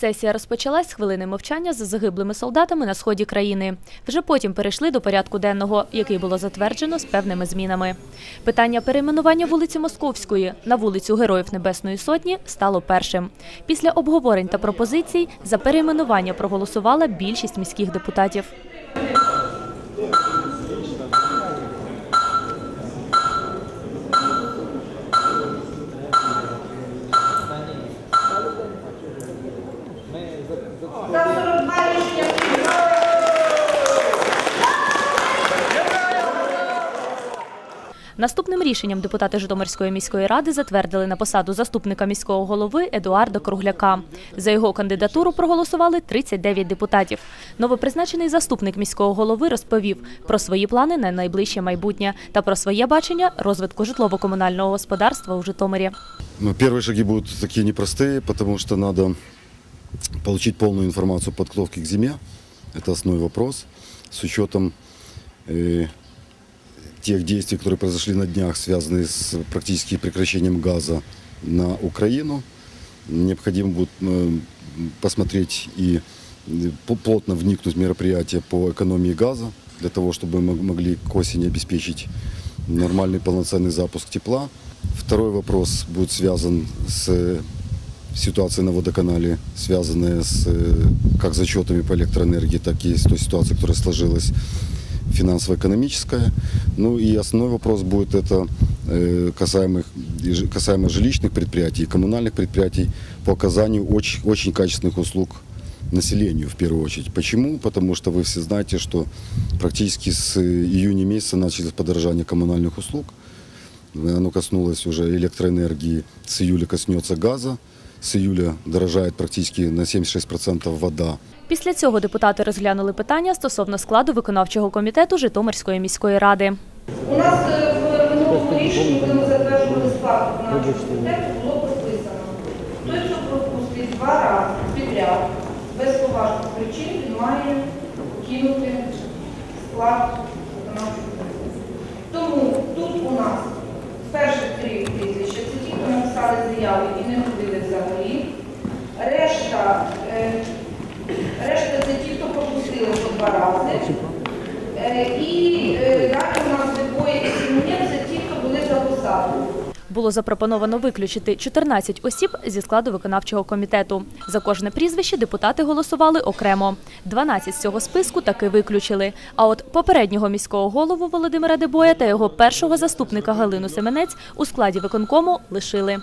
Сесія розпочалась з хвилини мовчання за загиблими солдатами на сході країни. Вже потім перейшли до порядку денного, який було затверджено з певними змінами. Питання перейменування вулиці Московської на вулицю Героїв Небесної Сотні стало першим. Після обговорень та пропозицій за перейменування проголосувала більшість міських депутатів. Наступним рішенням депутати Житомирської міської ради затвердили на посаду заступника міського голови Едуарда Кругляка. За його кандидатуру проголосували 39 депутатів. Новопризначений заступник міського голови розповів про свої плани на найближче майбутнє та про своє бачення розвитку житлово-комунального господарства у Житомирі. Ну, Первые шаги будут такие непростые, потому что надо получить полную информацию подготовки к зиме. Это основной вопрос. С учетом э, тех действий, которые произошли на днях, связанные с практически прекращением газа на Украину, необходимо будет э, посмотреть и э, плотно вникнуть в мероприятия по экономии газа, для того, чтобы мы могли к осени обеспечить нормальный полноценный запуск тепла. Второй вопрос будет связан с э, ситуацией на водоканале, связанная с как зачетами по электроэнергии, так и с той ситуацией, которая сложилась финансово-экономическая. Ну и основной вопрос будет это э, касаемых, и жи- касаемо жилищных предприятий и коммунальных предприятий по оказанию очень, очень качественных услуг населению в первую очередь. Почему? Потому что вы все знаете, что практически с э, июня месяца началось подорожание коммунальных услуг. Оно коснулось уже электроэнергии, с июля коснется газа, с июля дорожает практически на 76% вода. Після цього депутати розглянули питання стосовно складу виконавчого комітету Житомирської міської ради. У нас е, в минулому рішенні, коли ми затверджували склад виконавчого комітету, було прописано, той, хто пропустить два рази підряд без поважних причин, він має кинути склад виконавчого комітету. Тому тут у нас перших три прізвища, це ті, хто заяви і не ходили взагалі. Решта, е, решта це ті, хто пропустили по два рази. Е, І е, далі у нас двоє і це ті, хто були за посаду. Було запропоновано виключити 14 осіб зі складу виконавчого комітету. За кожне прізвище депутати голосували окремо. 12 з цього списку таки виключили. А от попереднього міського голову Володимира Дебоя та його першого заступника Галину Семенець у складі виконкому лишили.